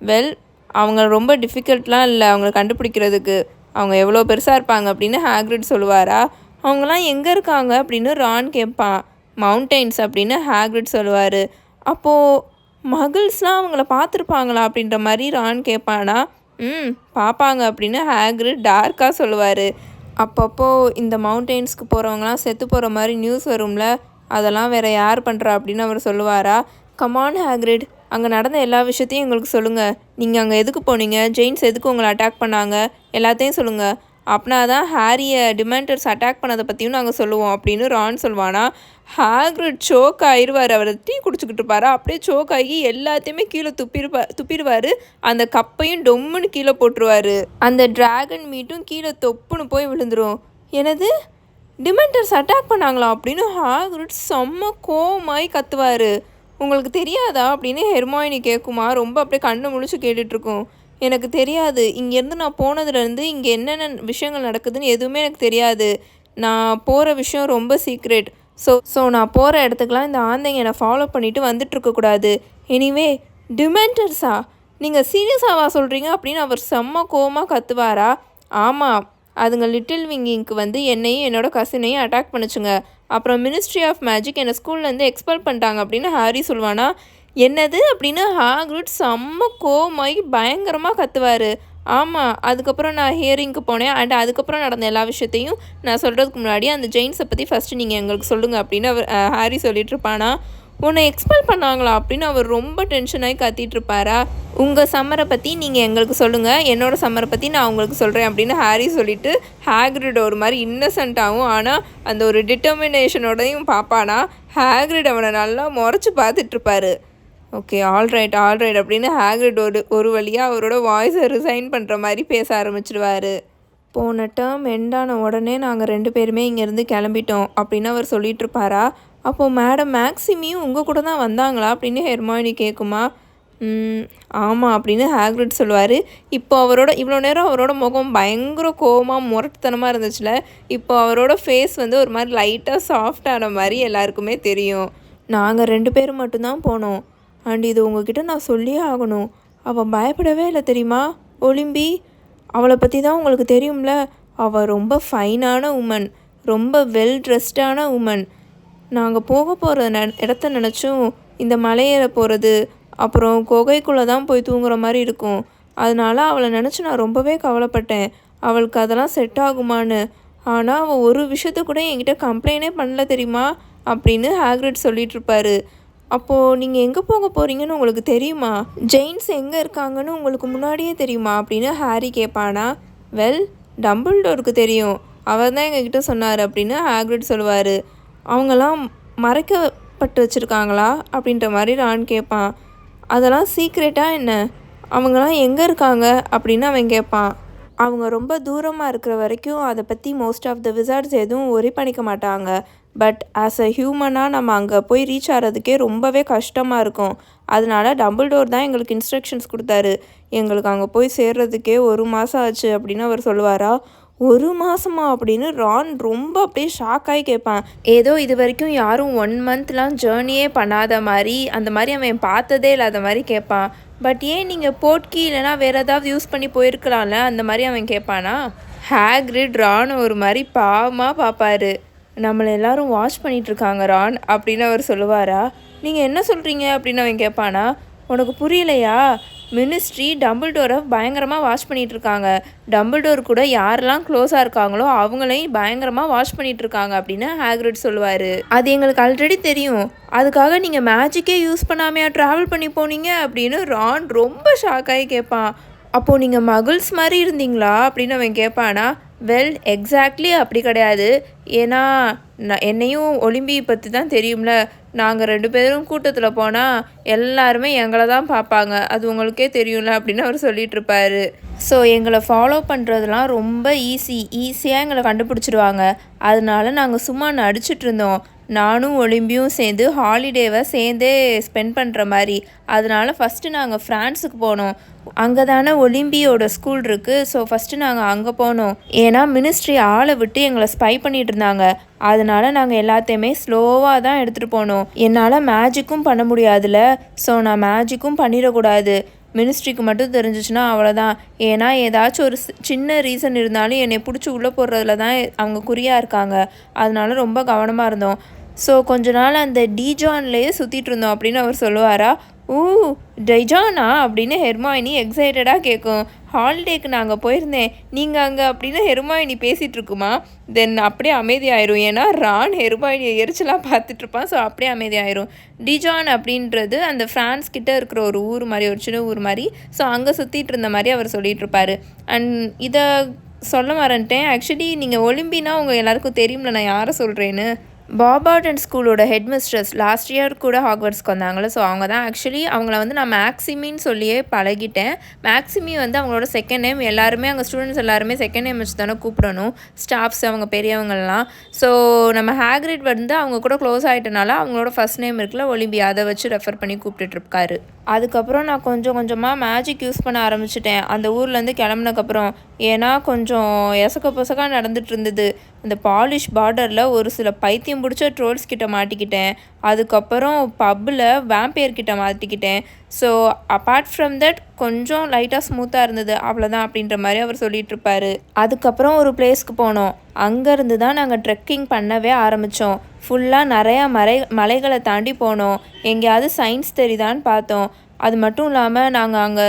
வெல் அவங்க ரொம்ப டிஃபிகல்ட்லாம் இல்லை அவங்கள கண்டுபிடிக்கிறதுக்கு. அவங்க எவ்வளோ பெருசாக இருப்பாங்க அப்படின்னு ஹேக்ரிட் சொல்லுவாரா? அவங்களாம் எங்கே இருக்காங்க அப்படின்னு ரான் கேட்பான் மவுண்டெயின்ஸ் அப்படின்னு ஹேக்ரிட் சொல்லுவார். அப்போது மகிழ்ஸ்லாம் அவங்கள பார்த்துருப்பாங்களா அப்படின்ற மாதிரி ரான் கேட்பானா ம் பார்ப்பாங்க அப்படின்னு ஹேக்ரிட் டார்க்காக சொல்லுவார். அப்பப்போ இந்த மவுண்டெயின்ஸ்க்கு போகிறவங்களாம் செத்து போகிற மாதிரி நியூஸ் வரும்ல அதெல்லாம் வேறு யார் பண்ணுறா அப்படின்னு அவர் சொல்லுவாரா? கமான் ஹேக்ரிட் அங்கே நடந்த எல்லா விஷயத்தையும் எங்களுக்கு சொல்லுங்கள் நீங்கள் அங்கே எதுக்கு போனீங்க? ஜெயின்ஸ் எதுக்கு உங்களை அட்டாக் பண்ணாங்க? எல்லாத்தையும் சொல்லுங்கள் அப்படின்னா தான் ஹாரியை டிமெண்டர்ஸ் அட்டாக் பண்ணதை பற்றியும் நாங்கள் சொல்லுவோம் அப்படின்னு ரான் சொல்வானா. ஹாக்ரிட் சோக் ஆயிடுவார் அவர் டீ குடிச்சிக்கிட்டு இருப்பார். அப்படியே சோக் ஆகி எல்லாத்தையுமே கீழே துப்பிருப்பா துப்பிடுவார். அந்த கப்பையும் டொம்முன்னு கீழே போட்டுருவார். அந்த டிராகன் மீட்டும் கீழே தொப்புன்னு போய் விழுந்துடும் எனது டிமெண்டர்ஸ் அட்டாக் பண்ணாங்களா அப்படின்னு ஹாக்ரிட் செம்ம கோமாய் கத்துவார். உங்களுக்கு தெரியாதா அப்படின்னு ஹெர்மாயினி கேட்குமா. ரொம்ப அப்படியே கண்ணை முழிச்சு கேட்டுட்ருக்கோம். எனக்கு தெரியாது. இங்கேருந்து நான் போனதுலேருந்து இங்கே என்னென்ன விஷயங்கள் நடக்குதுன்னு எதுவுமே எனக்கு தெரியாது. நான் போகிற விஷயம் ரொம்ப சீக்ரெட் ஸோ ஸோ நான் போகிற இடத்துக்குலாம் இந்த ஆந்தைங்க என்னை ஃபாலோ பண்ணிவிட்டு வந்துட்டுருக்கக்கூடாது எனிவே டிமெண்டர்ஸா நீங்கள் சீரியஸாவா சொல்கிறீங்க அப்படின்னு அவர் செம்ம கோவமாக கத்துவாரா? ஆமாம் அதுங்க லிட்டில் விங்கிங்க்கு வந்து என்னையும் என்னோட கசினையும் அட்டாக் பண்ணுச்சுங்க. அப்புறம் மினிஸ்ட்ரி ஆஃப் மேஜிக் என்னை ஸ்கூல்லேருந்து எக்ஸ்பெல் பண்ணிட்டாங்க அப்படின்னு ஹாரி சொல்வானா என்னது? அப்படின்னு ஹாக்ரிட் செம்ம கோமாகி பயங்கரமாக கத்துவார். ஆமாம் அதுக்கப்புறம் நான் ஹியரிங்க்கு போனேன். அண்ட் அதுக்கப்புறம் நடந்த எல்லா விஷயத்தையும் நான் சொல்கிறதுக்கு முன்னாடி அந்த ஜெயின்ஸை பற்றி ஃபஸ்ட்டு நீங்கள் எங்களுக்கு சொல்லுங்கள் அப்படின்னு அவர் ஹாரி சொல்லிட்டு இருப்பானா உன்னை எக்ஸ்பெல் பண்ணாங்களா அப்படின்னு அவர் ரொம்ப டென்ஷனாகி கத்திட்டு இருப்பாரா? உங்கள் சம்மரை பற்றி நீங்கள் எங்களுக்கு சொல்லுங்கள் என்னோடய சம்மரை பற்றி நான் உங்களுக்கு சொல்கிறேன் அப்படின்னு ஹாரி சொல்லிட்டு ஹேக்ரிட் ஒரு மாதிரி இன்னசென்ட்டாகவும் ஆனால் அந்த ஒரு டிட்டர்மினேஷனோடையும் பார்ப்பானா? ஹேக்ரிட் அவனை நல்லா முறைச்சி பார்த்துட்ருப்பாரு ஓகே ஆல்ரைட் ஆல்ரைட் அப்படின்னு ஹேக்ரிட் ஒரு ஒரு வழியாக அவரோட வாய்ஸை ரிசைன் பண்ணுற மாதிரி பேச ஆரம்பிச்சிடுவார். போன டேர்ம் எண்டான உடனே நாங்கள் ரெண்டு பேருமே இங்கேருந்து கிளம்பிட்டோம் அப்படின்னு அவர் சொல்லிட்டு இருப்பாரா? அப்போது மேடம் மேக்ஸிமியும் உங்கள் கூட தான் வந்தாங்களா? அப்படின்னு ஹெர்மாயினி கேட்குமா ஆமாம் அப்படின்னு ஹேக்ரிட் சொல்லுவார். இப்போ அவரோட இவ்வளோ நேரம் அவரோட முகம் பயங்கர கோபமாக முரட்டுத்தனமாக இருந்துச்சுல இப்போ அவரோட ஃபேஸ் வந்து ஒரு மாதிரி லைட்டாக சாஃப்டான மாதிரி எல்லாருக்குமே தெரியும். நாங்கள் ரெண்டு பேரும் மட்டும்தான் போனோம். அண்ட் இது உங்ககிட்ட நான் சொல்லியே ஆகணும். அவள் பயப்படவே இல்லை தெரியுமா? ஒலிம்பி அவளை பற்றி தான் உங்களுக்கு தெரியும்ல. அவள் ரொம்ப ஃபைனான உமன் ரொம்ப வெல் ட்ரெஸ்டான உமன் நாங்கள் போக போகிற ந இடத்த நினச்சும் இந்த மலையேற போகிறது அப்புறம் குகைக்குள்ளே தான் போய் தூங்குற மாதிரி இருக்கும். அதனால அவளை நினச்சி நான் ரொம்பவே கவலைப்பட்டேன். அவளுக்கு அதெல்லாம் செட் ஆகுமான்னு. ஆனால் அவள் ஒரு விஷயத்த கூட என்கிட்ட கம்ப்ளைண்டே பண்ணல தெரியுமா? அப்படின்னு ஹேக்ரிட் சொல்லிட்டு அப்போது நீங்கள் எங்கே போக போகிறீங்கன்னு உங்களுக்கு தெரியுமா? ஜெயின்ஸ் எங்கே இருக்காங்கன்னு உங்களுக்கு முன்னாடியே தெரியுமா? அப்படின்னு ஹாரி கேட்பானா வெல் டம்பிள்டோருக்கு தெரியும். அவர் தான் எங்ககிட்ட சொன்னார் அப்படின்னு ஹேக்ரிட் சொல்லுவார். அவங்கெல்லாம் மறைக்கப்பட்டு வச்சுருக்காங்களா அப்படின்ற மாதிரி ரான் கேட்பான். அதெல்லாம் சீக்ரெட்டாக என்ன? அவங்கெல்லாம் எங்கே இருக்காங்க அப்படின்னு அவன் கேட்பான். அவங்க ரொம்ப தூரமாக இருக்கிற வரைக்கும் அதை பற்றி மோஸ்ட் ஆஃப் த விசார்ட்ஸ் எதுவும் ஒரி பண்ணிக்க மாட்டாங்க. பட் ஆஸ் அ ஹியூமனாக நம்ம அங்கே போய் ரீச் ஆகிறதுக்கே ரொம்பவே கஷ்டமாக இருக்கும். அதனால டபுள் டோர் தான் எங்களுக்கு இன்ஸ்ட்ரக்ஷன்ஸ் கொடுத்தாரு. எங்களுக்கு அங்கே போய் சேர்றதுக்கே ஒரு மாதம் ஆச்சு அப்படின்னு அவர் சொல்லுவாரா? ஒரு மாதமா அப்படின்னு ரான் ரொம்ப அப்படியே ஷாக் ஆகி கேட்பான். ஏதோ இது வரைக்கும் யாரும் ஒன் மந்த்லாம் ஜேர்னியே பண்ணாத மாதிரி அந்த மாதிரி அவன் பார்த்ததே இல்லாத மாதிரி கேட்பான். பட் ஏன் நீங்கள் போட்கி இல்லைனா வேறு ஏதாவது யூஸ் பண்ணி போயிருக்கலாம்ல? அந்த மாதிரி அவன் கேட்பானா? ஹேக்ரிட் ரான் ஒரு மாதிரி பாவமாக பார்ப்பாரு. நம்மளை எல்லாரும் வாட்ச் பண்ணிட்டு இருக்காங்க ரான் அப்படின்னு அவர் சொல்லுவாரா? நீங்கள் என்ன சொல்கிறீங்க அப்படின்னு அவன் கேட்பானா? உனக்கு புரியலையா? மினிஸ்ட்ரி டம்பிள்டோரை பயங்கரமாக வாஷ் பண்ணிகிட்ருக்காங்க இருக்காங்க டம்பிள்டோர் கூட யாரெல்லாம் க்ளோஸாக இருக்காங்களோ அவங்களையும் பயங்கரமாக வாஷ் பண்ணிகிட்ருக்காங்க அப்படின்னு ஹேக்ரிட் சொல்லுவார். அது எங்களுக்கு ஆல்ரெடி தெரியும். அதுக்காக நீங்கள் மேஜிக்கே யூஸ் பண்ணாமையா ட்ராவல் பண்ணி போனீங்க அப்படின்னு ரான் ரொம்ப ஷாக்காகி கேட்பான். அப்போது நீங்கள் மகிள்ஸ் மாதிரி இருந்தீங்களா அப்படின்னு அவன் கேட்பானா வெல் எக்ஸாக்ட்லி அப்படி கிடையாது. ஏன்னா நான் என்னையும் ஒலிம்பி பற்றி தான் தெரியும்ல. நாங்கள் ரெண்டு பேரும் கூட்டத்தில் போனால் எல்லாருமே எங்களை தான் பார்ப்பாங்க. அது உங்களுக்கே தெரியும்ல அப்படின்னு அவர் சொல்லிட்டு இருப்பாரு. ஸோ எங்களை ஃபாலோ பண்ணுறதுலாம் ரொம்ப ஈஸி ஈஸியாக எங்களை கண்டுபிடிச்சிடுவாங்க அதனால நாங்கள் சும்மா நடிச்சிட்டு இருந்தோம். நானும் ஒலிம்பியும் சேர்ந்து ஹாலிடேவை சேர்ந்தே ஸ்பெண்ட் பண்ணுற மாதிரி. அதனால ஃபஸ்ட்டு நாங்கள் ஃப்ரான்ஸுக்கு போனோம். அங்கே தானே ஒலிம்பியோட ஸ்கூல் இருக்குது ஸோ ஃபஸ்ட்டு நாங்கள் அங்கே போனோம். ஏன்னா மினிஸ்ட்ரி ஆளை விட்டு எங்களை ஸ்பை பண்ணிட்டு இருந்தாங்க. அதனால நாங்கள் எல்லாத்தையுமே ஸ்லோவாக தான் எடுத்துகிட்டு போனோம். என்னால் மேஜிக்கும் பண்ண முடியாதுல்ல ஸோ நான் மேஜிக்கும் பண்ணிடக்கூடாது. மினிஸ்ட்ரிக்கு மட்டும் தெரிஞ்சிச்சுன்னா அவ்வளோதான் ஏன்னா ஏதாச்சும் ஒரு சின்ன ரீசன் இருந்தாலும் என்னை பிடிச்சி உள்ளே போடுறதுல தான் அவங்க குறியாக இருக்காங்க. அதனால ரொம்ப கவனமாக இருந்தோம். ஸோ கொஞ்ச நாள் அந்த டிஜான்லேயே சுற்றிட்டு இருந்தோம் அப்படின்னு அவர் சொல்லுவாரா? ஊ டைஜானா அப்படின்னு ஹெர்மாயினி எக்ஸைட்டடாக கேட்கும் ஹாலிடேக்கு நாங்கள் போயிருந்தேன். நீங்கள் அங்கே? அப்படின்னு ஹெர்மாயினி பேசிகிட்டு இருக்குமா? தென் அப்படியே அமைதியாயிரும். ஏன்னா ரான் ஹெர்மாயினியை எரிச்சலாக பார்த்துட்ருப்பான் ஸோ அப்படியே அமைதியாயிரும். டிஜான் அப்படின்றது அந்த ஃப்ரான்ஸ் கிட்டே இருக்கிற ஒரு ஊர் மாதிரி ஒரு சின்ன ஊர் மாதிரி. ஸோ அங்கே சுற்றிட்டு இருந்த மாதிரி அவர் சொல்லிட்டு அண்ட் இதை சொல்ல மறந்துட்டேன். ஆக்சுவலி நீங்கள் ஒலிம்பினா உங்கள் எல்லாருக்கும் தெரியும்ல நான் யாரை சொல்கிறேன்னு பாபார்டன் ஸ்கூலோட ஹெட் மிஸ்ட்ரஸ் லாஸ்ட் இயர் கூட ஹாக்வர்ட்ஸ்க்கு வந்தாங்களே ஸோ அவங்க தான் ஆக்சுவலி அவங்கள வந்து நான் மேக்ஸிமின்னு சொல்லியே பழகிட்டேன். மேக்ஸிமி வந்து அவங்களோட செகண்ட் நேம் எல்லாருமே அங்கே ஸ்டூடெண்ட்ஸ் எல்லாருமே செகண்ட் நேம் வச்சு தானே கூப்பிடணும். ஸ்டாஃப்ஸ் அவங்க பெரியவங்கள்லாம். ஸோ நம்ம ஹேக்ரிட் வந்து அவங்க கூட க்ளோஸ் ஆகிட்டனால அவங்களோட ஃபர்ஸ்ட் நேம் இருக்குல்ல ஒலிம்பியா அதை வச்சு ரெஃபர் பண்ணி கூப்பிட்டுட்டு இருக்காரு. அதுக்கப்புறம் நான் கொஞ்சம் கொஞ்சமாக மேஜிக் யூஸ் பண்ண ஆரம்பிச்சிட்டேன். அந்த ஊர்லேருந்து கிளம்புனக்கப்புறம் ஏன்னா கொஞ்சம் எசக்க பொசக்காக நடந்துட்டு இருந்தது. இந்த பாலிஷ் பார்டரில் ஒரு சில பைத்தியம் பிடிச்ச ட்ரோல்ஸ் கிட்ட மாட்டிக்கிட்டேன். அதுக்கப்புறம் பப்பில் வேம்பையர் கிட்ட மாட்டிக்கிட்டேன். ஸோ அப்பார்ட் ஃப்ரம் தட் கொஞ்சம் லைட்டாக ஸ்மூத்தாக இருந்தது. அவ்வளோதான் அப்படின்ற மாதிரி அவர் சொல்லிட்டு இருப்பார். அதுக்கப்புறம் ஒரு பிளேஸ்க்கு போனோம். அங்கேருந்து தான் நாங்கள் ட்ரெக்கிங் பண்ணவே ஆரம்பித்தோம் ஃபுல்லாக நிறையா மலை மலைகளை தாண்டி போனோம். எங்கேயாவது சயின்ஸ் தெரியுதான்னு பார்த்தோம். அது மட்டும் இல்லாமல் நாங்கள் அங்கே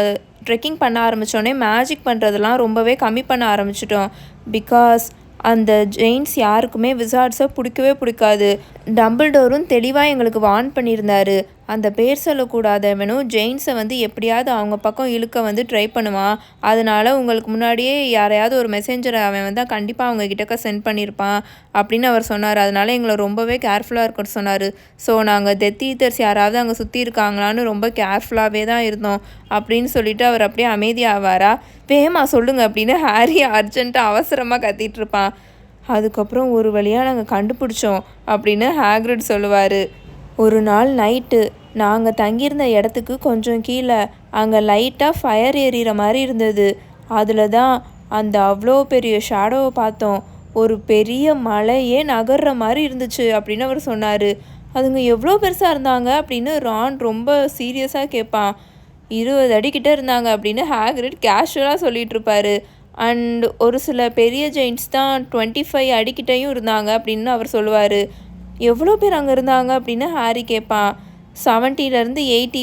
ட்ரெக்கிங் பண்ண ஆரம்பித்தோடனே மேஜிக் பண்ணுறதெல்லாம் ரொம்பவே கம்மி பண்ண ஆரம்பிச்சிட்டோம். பிகாஸ் அந்த ஜெயின்ஸ் யாருக்குமே விசார்ட்ஸை பிடிக்கவே பிடிக்காது. டம்பிள்டோரும் தெளிவாக எங்களுக்கு வார்ன் பண்ணியிருந்தாரு. அந்த பேர் சொல்லக்கூடாதவனும் ஜெயின்ஸை வந்து எப்படியாவது அவங்க பக்கம் இழுக்க வந்து ட்ரை பண்ணுவான் அதனால உங்களுக்கு முன்னாடியே யாரையாவது ஒரு மெசேஞ்சரை அவன் வந்து கண்டிப்பாக அவங்க கிட்டக்க சென்ட் பண்ணியிருப்பான் அப்படின்னு அவர் சொன்னார். அதனால் எங்களை ரொம்பவே கேர்ஃபுல்லாக இருக்கட்டும் சொன்னார். ஸோ நாங்கள் டெத் ஈத்தர்ஸ் யாராவது அங்கே சுற்றி இருக்காங்களான்னு ரொம்ப கேர்ஃபுல்லாகவே தான் இருந்தோம் அப்படின்னு சொல்லிட்டு அவர் அப்படியே அமைதியாவாரா? வேமா சொல்லுங்க அப்படின்னு ஹாரி அர்ஜென்ட்டாக அவசரமாக கத்திட்டு இருப்பான். அதுக்கப்புறம் ஒரு வழியாக நாங்கள் கண்டுபிடிச்சோம் அப்படின்னு ஹேக்ரிட் சொல்லுவார். ஒரு நாள் நைட்டு நாங்கள் தங்கியிருந்த இடத்துக்கு கொஞ்சம் கீழே. அங்கே லைட்டாக ஃபயர் எறிகிற மாதிரி இருந்தது. அதில் தான் அந்த அவ்வளோ பெரிய ஷேடோவை பார்த்தோம். ஒரு பெரிய மலையே நகர்ற மாதிரி இருந்துச்சு அப்படின்னு அவர் சொன்னார். அதுங்க எவ்வளோ பெருசாக இருந்தாங்க அப்படின்னு ரான் ரொம்ப சீரியஸாக கேட்பான். இருபது அடிக்கிட்ட இருந்தாங்க அப்படின்னு ஹேக்ரிட் கேஷுவலாக சொல்லிட்டு இருப்பாரு. அண்ட் ஒரு சில பெரிய ஜெயின்ட்ஸ் தான் டுவெண்ட்டி ஃபைவ் அடிக்கிட்டையும் இருந்தாங்க அப்படின்னு அவர் சொல்லுவார். எவ்வளோ பேர் அங்கே இருந்தாங்க அப்படின்னு ஹாரி கேட்பான் செவன்ட்டிலேருந்து எயிட்டி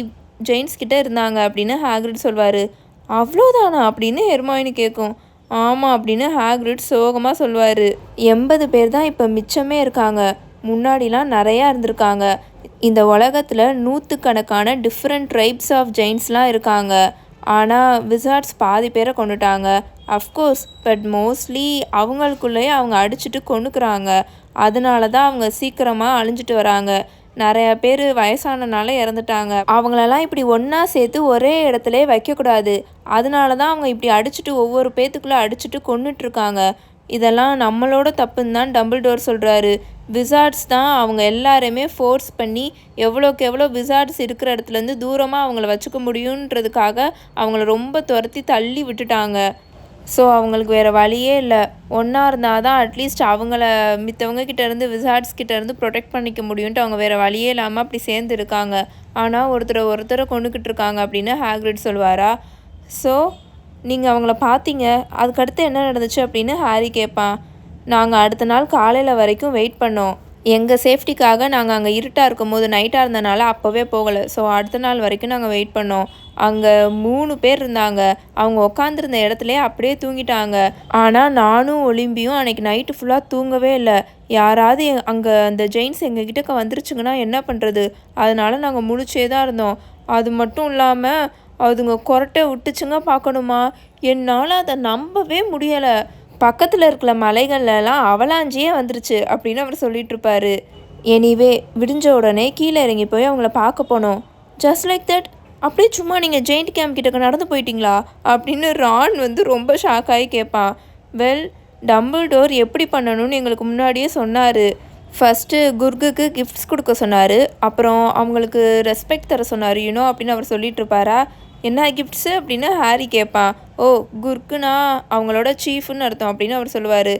ஜெயின்ஸ் கிட்ட இருந்தாங்க அப்படின்னு ஹேக்ரிட் சொல்வார். அவ்வளோதானா? அப்படின்னு ஹெர்மாயினி கேட்கும் ஆமாம் அப்படின்னு ஹேக்ரிட் சோகமாக சொல்லுவார் எண்பது பேர் தான் இப்போ மிச்சமே இருக்காங்க. முன்னாடிலாம் நிறையா இருந்திருக்காங்க. இந்த உலகத்தில் நூற்றுக்கணக்கான டிஃப்ரெண்ட் ட்ரைப்ஸ் ஆஃப் ஜெயின்ஸ்லாம் இருக்காங்க. ஆனால் விசார்ட்ஸ் பாதி பேரை கொண்டுட்டாங்க. அஃப்கோர்ஸ் பட் மோஸ்ட்லி அவங்களுக்குள்ளேயே அவங்க அடிச்சுட்டு கொண்டுக்கிறாங்க அதனால தான் அவங்க சீக்கிரமாக அழிஞ்சிட்டு வராங்க. நிறைய பேர் வயசானனால இறந்துட்டாங்க. அவங்களெல்லாம் இப்படி ஒன்றா சேர்த்து ஒரே இடத்துல வைக்கக்கூடாது. அதனால தான் அவங்க இப்படி அடிச்சுட்டு ஒவ்வொரு பேத்துக்குள்ளே அடிச்சுட்டு கொண்டுட்ருக்காங்க இதெல்லாம் நம்மளோட தப்புன்னு தான் டபுள் டோர் சொல்கிறாரு விசார்ட்ஸ் தான் அவங்க எல்லாருமே ஃபோர்ஸ் பண்ணி எவ்வளோக்கு எவ்வளோ விசார்ட்ஸ் இருக்கிற இடத்துலேருந்து தூரமாக அவங்கள வச்சுக்க முடியுன்றதுக்காக அவங்கள ரொம்ப துரத்தி தள்ளி விட்டுட்டாங்க. ஸோ அவங்களுக்கு வேறு வழியே இல்லை. ஒன்றா இருந்தால் தான் அட்லீஸ்ட் அவங்கள மித்தவங்க கிட்டேருந்து விசார்ட்ஸ் கிட்டேருந்து ப்ரொடெக்ட் பண்ணிக்க முடியும்ட்டு அவங்க வேறு வழியே இல்லாமல் அப்படி சேர்ந்து இருக்காங்க ஆனால் ஒருத்தரை ஒருத்தரை கொண்டுக்கிட்டு இருக்காங்க அப்படின்னு ஹேக்ரிட் சொல்வாரா? ஸோ நீங்கள் அவங்கள பார்த்தீங்க அதுக்கடுத்து என்ன நடந்துச்சு அப்படின்னு ஹாரி கேட்பான் நாங்கள் அடுத்த நாள் காலையில் வரைக்கும் வெயிட் பண்ணோம். எங்கள் சேஃப்டிக்காக நாங்கள் அங்கே இருட்டாக இருக்கும் போது நைட்டாக இருந்தனால அப்போவே போகலை. ஸோ அடுத்த நாள் வரைக்கும் நாங்கள் வெயிட் பண்ணோம். அங்கே மூணு பேர் இருந்தாங்க. அவங்க உட்காந்துருந்த இடத்துலையே அப்படியே தூங்கிட்டாங்க. ஆனால் நானும் ஒலிம்பியும் அன்றைக்கி நைட்டு ஃபுல்லாக தூங்கவே இல்லை. யாராவது அங்கே அந்த ஜெயின்ஸ் எங்கள் கிட்டக்க வந்துருச்சுங்கன்னா என்ன பண்ணுறது அதனால நாங்கள் முழிச்சே தான் இருந்தோம். அது மட்டும் இல்லாமல் அதுங்க கொரட்டை விட்டுச்சுங்க பார்க்கணுமா? என்னால் அதை நம்பவே முடியலை. பக்கத்தில் இருக்கிற மலைகள்லாம் அவலாஞ்சியே வந்துருச்சு அப்படின்னு அவர் சொல்லிட்டு எனிவே விடிஞ்ச உடனே கீழே இறங்கி போய் அவங்கள பார்க்க போனோம். ஜஸ்ட் லைக் தட் அப்படியே சும்மா நீங்கள் ஜெயிண்ட் கேம்ப் கிட்டக்க நடந்து போயிட்டீங்களா? அப்படின்னு ரான் வந்து ரொம்ப ஷாக்காகி கேட்பான். வெல் டம்பிள் டோர் எப்படி பண்ணணும்னு எங்களுக்கு முன்னாடியே சொன்னார். ஃபஸ்ட்டு குர்குக்கு கிஃப்ட்ஸ் கொடுக்க சொன்னார். அப்புறம் அவங்களுக்கு ரெஸ்பெக்ட் தர சொன்னார். யூனோ அப்படின்னு அவர் சொல்லிட்டு இருப்பாரா? என்ன கிஃப்ட்ஸு அப்படின்னு ஹாரி கேட்பான் ஓ குர்குனா அவங்களோட சீஃப்னு அர்த்தம் அப்படின்னு அவர் சொல்லுவார்.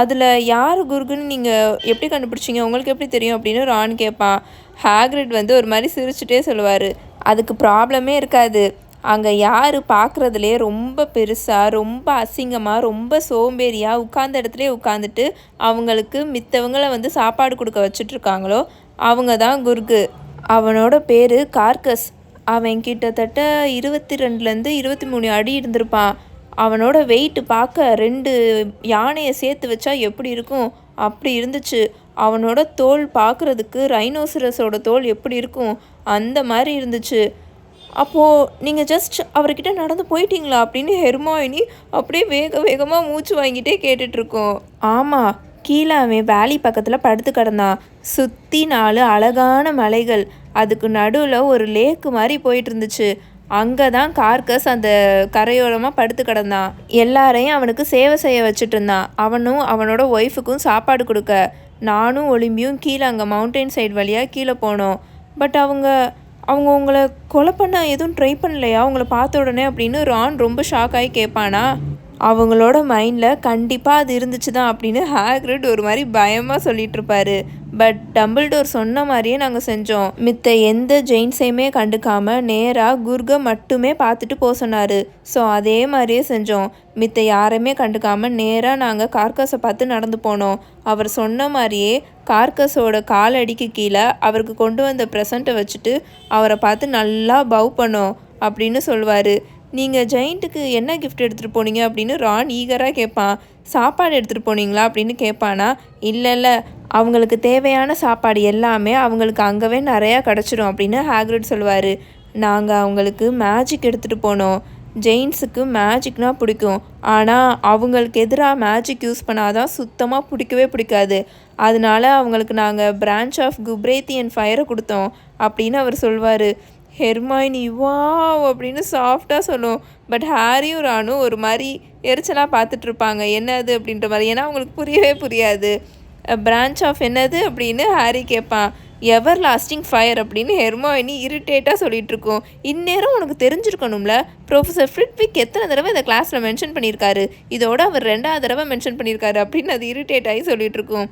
அதில் யார் குர்குன்னு நீங்கள் எப்படி கண்டுபிடிச்சிங்க? உங்களுக்கு எப்படி தெரியும்? அப்படின்னு ரான் கேட்பான் ஹேக்ரிட் வந்து ஒரு மாதிரி சிரிச்சுட்டே சொல்லுவார். அதுக்கு ப்ராப்ளமே இருக்காது. அங்கே யார் பார்க்குறதுலே ரொம்ப பெருசாக ரொம்ப அசிங்கமாக ரொம்ப சோம்பேறியாக உட்காந்த இடத்துல உட்காந்துட்டு அவங்களுக்கு மித்தவங்கள வந்து சாப்பாடு கொடுக்க வச்சுட்ருக்காங்களோ அவங்க தான் குர்கு. அவனோட பேர் கார்கஸ். அவன் கிட்டத்தட்ட இருபத்தி ரெண்டுலேருந்து இருபத்தி மூணு அடி இருந்திருப்பான். அவனோட வெயிட் பார்க்க ரெண்டு யானையை சேர்த்து வச்சா எப்படி இருக்கும்? அப்படி இருந்துச்சு. அவனோட தோல் பார்க்குறதுக்கு ரைனோசரஸோட தோல் எப்படி இருக்கும்? அந்த மாதிரி இருந்துச்சு. அப்போது நீங்கள் ஜஸ்ட் அவர்கிட்ட நடந்து போயிட்டீங்களா அப்படின்னு ஹெர்மாயினி அப்படியே வேக வேகமாக மூச்சு வாங்கிட்டே கேட்டுட்ருக்கோம் ஆமாம் கீழே அவன் வேலி பக்கத்தில் படுத்து கிடந்தான். சுற்றி நாலு அழகான மலைகள். அதுக்கு நடுவில் ஒரு லேக்கு மாதிரி போயிட்டு இருந்துச்சு. அங்கே தான் கார்கஸ் அந்த கரையோரமாக படுத்து கிடந்தான். எல்லாரையும் அவனுக்கு சேவை செய்ய வச்சுட்டு இருந்தான். அவனும் அவனோட ஒய்ஃபுக்கும் சாப்பாடு கொடுக்க. நானும் ஒலிம்பியும் கீழே அங்கே மவுண்டைன் சைடு வழியாக கீழே போனோம். பட் அவங்க அவங்க உங்களை கொலை பண்ண எதுவும் ட்ரை பண்ணலையா? உங்களை பார்த்த உடனே அப்படின்னு ரான் ரொம்ப ஷாக் ஆகி கேட்பானா? அவங்களோட மைண்டில் கண்டிப்பாக அது இருந்துச்சு தான் அப்படின்னு ஹேக்ரிட் ஒரு மாதிரி பயமாக சொல்லிட்டு இருப்பாரு. பட் டம்பிள்டோர் சொன்ன மாதிரியே நாங்கள் செஞ்சோம். மித்த எந்த ஜெயின்ஸையுமே கண்டுக்காம நேராக குர்கை மட்டுமே பார்த்துட்டு போக சொன்னார். ஸோ அதே மாதிரியே செஞ்சோம். மித்த யாரையுமே கண்டுக்காம நேராக நாங்கள் கார்கஸை பார்த்து நடந்து போனோம். அவர் சொன்ன மாதிரியே கார்கஸோட காலடிக்கு கீழே அவருக்கு கொண்டு வந்த ப்ரெசண்ட்டை வச்சுட்டு அவரை பார்த்து நல்லா பவ் பண்ணோம் அப்படின்னு சொல்லுவார் நீங்கள் ஜெயிண்ட்டுக்கு என்ன கிஃப்ட் எடுத்துகிட்டு போனீங்க அப்படின்னு ரான் ஈகராக கேட்பான் சாப்பாடு எடுத்துகிட்டு போனீங்களா அப்படின்னு கேட்பானா இல்லை இல்லை. அவங்களுக்கு தேவையான சாப்பாடு எல்லாமே அவங்களுக்கு அங்கவே நிறையா கிடச்சிடும் அப்படின்னு ஹேக்ரிட் சொல்லுவார். நாங்கள் அவங்களுக்கு மேஜிக் எடுத்துகிட்டு போனோம். ஜெயின்ஸுக்கு மேஜிக்னால் பிடிக்கும். ஆனால் அவங்களுக்கு எதிராக மேஜிக் யூஸ் பண்ணாதான் சுத்தமாக பிடிக்கவே பிடிக்காது. அதனால அவங்களுக்கு நாங்கள் பிரான்ச் ஆஃப் குப்ரேத்தியன் ஃபயரை கொடுத்தோம் அப்படின்னு அவர் சொல்வார். ஹெர்மாயினி வா அப்படின்னு சாஃப்டாக சொல்லும். பட் ஹாரியும் ராணும் ஒரு மாதிரி எரிச்சலாக பார்த்துட்ருப்பாங்க என்னது அப்படின்ற மாதிரி. ஏன்னா அவங்களுக்கு புரியவே புரியாது. பிரான்ச் ஆஃப் என்னது அப்படின்னு ஹாரி கேட்பான். எவர் லாஸ்டிங் ஃபயர் அப்படின்னு ஹெர்மாயினி இரிட்டேட்டாக சொல்லிட்டு இருக்கோம். இந்நேரம் உனக்கு தெரிஞ்சிருக்கணும்ல? ப்ரொஃபஸர் ஃப்ரிட்விக் எத்தனை தடவை இந்த கிளாஸில் மென்ஷன் பண்ணியிருக்காரு? இதோட அவர் ரெண்டாவது தடவை மென்ஷன் பண்ணியிருக்காரு அப்படின்னு அது இரிட்டேட் ஆகி சொல்லிட்டு இருக்கோம்.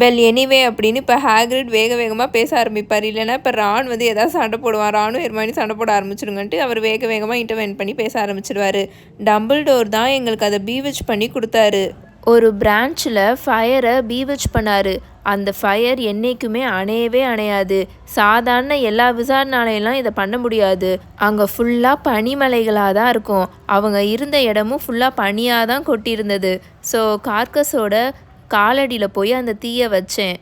வெல் எனிவே அப்படின்னு இப்போ ஹேக்ரிட் வேக வேகமாக பேச ஆரம்பிப்பார். இல்லைன்னா இப்போ ரான் வந்து எதாவது சண்டை போடுவான். ராணும் ஹெர்மானி சண்டை போட ஆரம்பிச்சிருங்கன்ட்டு அவர் வேக வேகமாக இன்டர்வென்ட் பண்ணி பேச ஆரம்பிச்சிருவார். டம்பிள் டோர் தான் எங்களுக்கு அதை பீவச் பண்ணி கொடுத்தாரு. ஒரு பிரான்ச்சில் ஃபயரை பீவச் பண்ணார். அந்த ஃபயர் என்றைக்குமே அணையவே அணையாது. சாதாரண எல்லா விசாரணையிலாம் இதை பண்ண முடியாது. அங்கே ஃபுல்லாக பனிமலைகளாக தான் இருக்கும். அவங்க இருந்த இடமும் ஃபுல்லாக பனியாக தான் கொட்டியிருந்தது. ஸோ கார்கஸோட காலடியில் போய் அந்த தீயை வச்சேன்.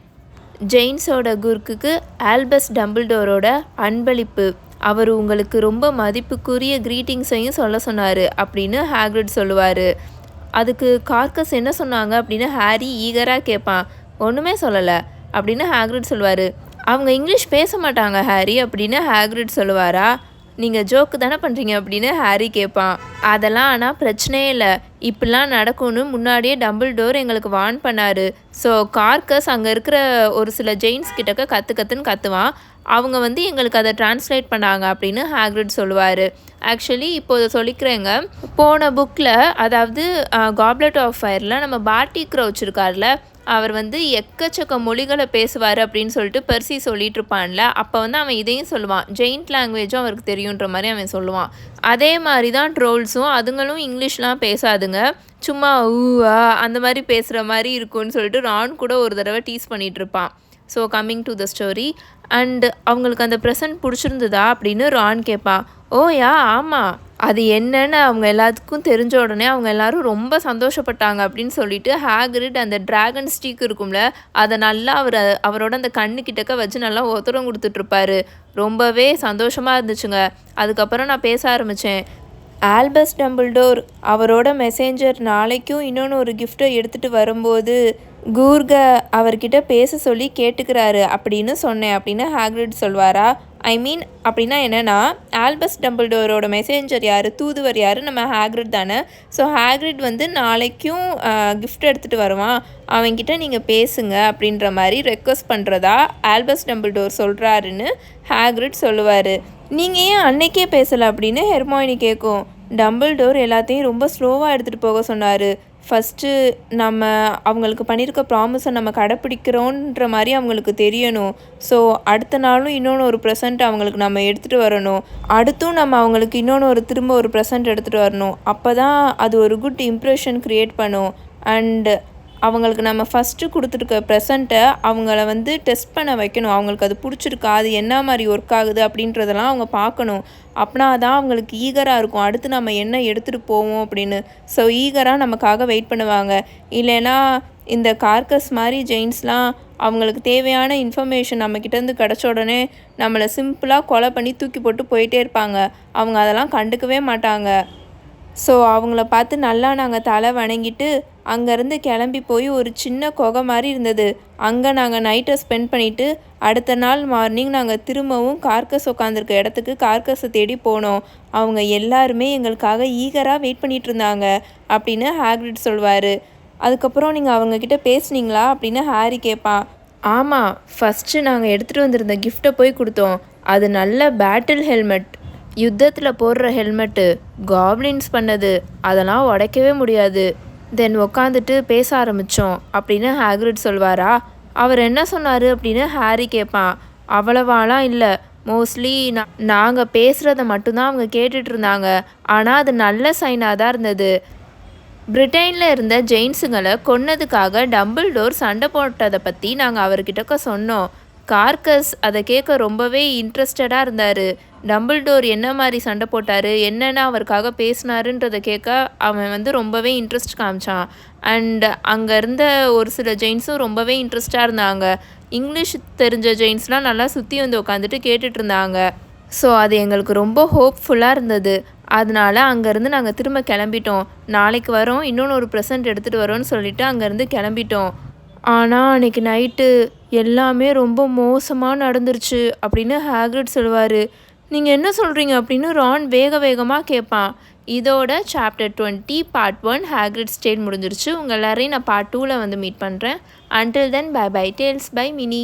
ஜெயின்ஸோட குர்க்குக்கு ஆல்பஸ் டம்பிள்டோரோட அன்பளிப்பு. அவர் உங்களுக்கு ரொம்ப மதிப்புக்குரிய க்ரீட்டிங்ஸையும் சொல்ல சொன்னார் அப்படின்னு ஹேக்ரிட் சொல்லுவார். அதுக்கு கார்கஸ் என்ன சொன்னாங்க அப்படின்னு ஹாரி ஈகராக கேட்பான் ஒன்றுமே சொல்லலை அப்படின்னு ஹேக்ரிட் சொல்லுவார். அவங்க இங்கிலீஷ் பேச மாட்டாங்க ஹாரி அப்படின்னு ஹேக்ரிட் சொல்லுவாரா? நீங்கள் ஜோக்கு தானே பண்ணுறீங்க அப்படின்னு ஹாரி கேட்பான் அதெல்லாம் ஆனால் பிரச்சனையே இல்லை. இப்படிலாம் நடக்கும்னு முன்னாடியே டபுள் டோர் எங்களுக்கு வார்ன் பண்ணார். ஸோ கார்கஸ் அங்கே இருக்கிற ஒரு சில ஜெயின்ஸ் கிட்டக்க கற்று கற்றுன்னு கற்றுவான் அவங்க வந்து எங்களுக்கு அதை டிரான்ஸ்லேட் பண்ணாங்க அப்படின்னு ஹேக்ரிட் சொல்லுவார். ஆக்சுவலி இப்போ இதை சொல்லிக்கிறேங்க. போன புக்கில் அதாவது காப்லெட் ஆஃப் ஃபயரில் நம்ம பார்ட்டி க்ரௌச் இருக்கார்ல அவர் வந்து எக்கச்சக்க மொழிகளை பேசுவார் அப்படின்னு சொல்லிட்டு பெர்சி சொல்லிட்டு இருப்பான்ல அப்போ வந்து அவன் இதையும் சொல்லுவான். ஜெயின்ட் லாங்குவேஜும் அவருக்கு தெரியுன்ற மாதிரி அவன் சொல்லுவான். அதே மாதிரி தான் ட்ரோல்ஸும் அதுங்களும் இங்கிலீஷ்லாம் பேசாதுங்க. சும்மா ஊவா அந்த மாதிரி பேசுகிற மாதிரி இருக்கும்னு சொல்லிட்டு ரான் கூட ஒரு தடவை டீஸ் பண்ணிகிட்டு இருப்பான். So coming to the story and அவங்களுக்கு அந்த ப்ரெசன்ட் பிடிச்சிருந்ததா அப்படின்னு ரான் கேட்பான். ஓ யா ஆமாம் அது என்னன்னு அவங்க எல்லாத்துக்கும் தெரிஞ்ச உடனே அவங்க எல்லாரும் ரொம்ப சந்தோஷப்பட்டாங்க அப்படின்னு சொல்லிட்டு ஹேக்ரிட் அந்த டிராகன் ஸ்டீக் இருக்கும்ல அதை நல்லா அவர் அவரோட அந்த கண்ணு கிட்டக்க வச்சு நல்லா ஒத்தரம் கொடுத்துட்ருப்பாரு. ரொம்பவே சந்தோஷமாக இருந்துச்சுங்க. அதுக்கப்புறம் நான் பேச ஆரம்பித்தேன் ஆல்பஸ் டம்பிள்டோர் அவரோட மெசேஞ்சர் நாளைக்கும் இன்னொன்று ஒரு கிஃப்ட்டை எடுத்துகிட்டு வரும்போது கூர்க அவர்கிட்ட பேச சொல்லி கேட்டுக்கிறாரு அப்படின்னு சொன்னேன் அப்படின்னு ஹேக்ரிட் சொல்வாரா? ஐ மீன் அப்படின்னா என்னென்னா ஆல்பஸ் டம்பிள்டோரோட மெசேஞ்சர் யார் தூதுவர் யார் நம்ம ஹேக்ரிட் தானே. ஸோ ஹேக்ரிட் வந்து நாளைக்கும் கிஃப்ட் எடுத்துகிட்டு வருவான். அவன்கிட்ட நீங்கள் பேசுங்க அப்படின்ற மாதிரி ரெக்வஸ்ட் பண்ணுறதா ஆல்பஸ் டம்பிள்டோர் சொல்கிறாருன்னு ஹேக்ரிட் சொல்லுவார். நீங்கள் ஏன் அன்னைக்கே பேசலை அப்படின்னு ஹெர்மாயினி கேட்கும் டம்பிள் டோர் எல்லாத்தையும் ரொம்ப ஸ்லோவாக எடுத்துகிட்டு போக சொன்னார். ஃபஸ்ட்டு நம்ம அவங்களுக்கு பண்ணியிருக்க ப்ராமிஸை நம்ம கடைப்பிடிக்கிறோன்ற மாதிரி அவங்களுக்கு தெரியணும். ஸோ அடுத்த நாளும் இன்னொன்று ஒரு ப்ரெசண்ட் அவங்களுக்கு நம்ம எடுத்துகிட்டு வரணும். அடுத்தும் நம்ம அவங்களுக்கு இன்னொன்று ஒரு திரும்ப ஒரு ப்ரெசண்ட் எடுத்துகிட்டு வரணும். அப்போ தான் அது ஒரு குட் இம்ப்ரெஷன் க்ரியேட் பண்ணும். அண்டு அவங்களுக்கு நம்ம ஃபஸ்ட்டு கொடுத்துருக்க ப்ரெசண்ட்டை அவங்கள வந்து டெஸ்ட் பண்ண வைக்கணும். அவங்களுக்கு அது பிடிச்சிருக்கா? அது என்ன மாதிரி ஒர்க் ஆகுது? அப்படின்றதெல்லாம் அவங்க பார்க்கணும். அப்படின்னா தான் அவங்களுக்கு ஈகராக இருக்கும். அடுத்து நம்ம என்ன எடுத்துகிட்டு போவோம் அப்படின்னு. ஸோ ஈகராக நமக்காக வெயிட் பண்ணுவாங்க. இல்லைன்னா இந்த கார்கஸ் மாதிரி ஜெயின்ஸ்லாம் அவங்களுக்கு தேவையான இன்ஃபர்மேஷன் நம்மக்கிட்டேருந்து கிடச்ச உடனே நம்மளை சிம்பிளாக கொலை பண்ணி தூக்கி போட்டு போயிட்டே இருப்பாங்க. அவங்க அதெல்லாம் கண்டுக்கவே மாட்டாங்க. ஸோ அவங்கள பார்த்து நல்லா நாங்கள் தலை வணங்கிட்டு அங்கேருந்து கிளம்பி போய் ஒரு சின்ன குகை மாதிரி இருந்தது. அங்கே நாங்கள் நைட்டை ஸ்பெண்ட் பண்ணிவிட்டு அடுத்த நாள் மார்னிங் நாங்கள் திரும்பவும் கார்கஸ் உட்காந்துருக்க இடத்துக்கு கார்கஸை தேடி போனோம். அவங்க எல்லாருமே எங்களுக்காக ஈகராக வெயிட் பண்ணிகிட்டு இருந்தாங்க அப்படின்னு ஹேக்ரிட் சொல்வார். அதுக்கப்புறம் நீங்கள் அவங்கக்கிட்ட பேசுனீங்களா? அப்படின்னு ஹாரி கேட்பான் ஆமாம் ஃபஸ்ட்டு நாங்கள் எடுத்துகிட்டு வந்திருந்த கிஃப்ட்டை போய் கொடுத்தோம். அது நல்ல பேட்டில் ஹெல்மெட் யுத்தத்தில் போடுற ஹெல்மெட்டு காப்ளின்ஸ் பண்ணது அதெல்லாம் உடைக்கவே முடியாது. தென் உக்காந்துட்டு பேச ஆரம்பித்தோம் அப்படின்னு ஹேக்ரிட் சொல்வாரா? அவர் என்ன சொன்னார் அப்படின்னு ஹாரி கேட்பான் அவ்வளவாலாம் இல்லை. மோஸ்ட்லி நான் நாங்கள் பேசுகிறத மட்டும்தான் அவங்க கேட்டுட்டு இருந்தாங்க. ஆனால் அது நல்ல சைனாக தான் இருந்தது. பிரிட்டனில் இருந்த ஜெயின்ஸுங்களை கொன்னதுக்காக டம்பிள் டோர் சண்டை போட்டதை பற்றி நாங்கள் அவர்கிட்டக்க சொன்னோம். கார்கஸ் அதை கேட்க ரொம்பவே இன்ட்ரெஸ்டடாக இருந்தார். டபுள் டோர் என்ன மாதிரி சண்டை போட்டார் என்னென்ன அவருக்காக பேசினாருன்றதை கேட்க அவன் வந்து ரொம்பவே இன்ட்ரெஸ்ட் காமிச்சான். அண்ட் அங்கே இருந்த ஒரு சில ஜெயின்ஸும் ரொம்பவே இன்ட்ரெஸ்டாக இருந்தாங்க. இங்கிலீஷ் தெரிஞ்ச ஜெயின்ஸ்லாம் நல்லா சுற்றி வந்து உட்காந்துட்டு கேட்டுட்டு இருந்தாங்க. ஸோ அது எங்களுக்கு ரொம்ப ஹோப்ஃபுல்லாக இருந்தது. அதனால அங்கேருந்து நாங்கள் திரும்ப கிளம்பிட்டோம். நாளைக்கு வரோம் இன்னொன்று ஒரு ப்ரெசன்ட் எடுத்துகிட்டு வரோன்னு சொல்லிட்டு அங்கேருந்து கிளம்பிட்டோம். ஆனால் அன்றைக்கி நைட்டு எல்லாமே ரொம்ப மோசமாக நடந்துருச்சு அப்படின்னு ஹேக்ரிட் சொல்லுவார். நீங்கள் என்ன சொல்கிறீங்க அப்படின்னு ரான் வேக வேகமாக கேட்பான் இதோட chapter twenty part one Hagrid state முடிஞ்சிருச்சு. உங்கள் எல்லாரையும் நான் பார்ட் டூவில் வந்து மீட் பண்ணுறேன் until then bye bye tales by Mini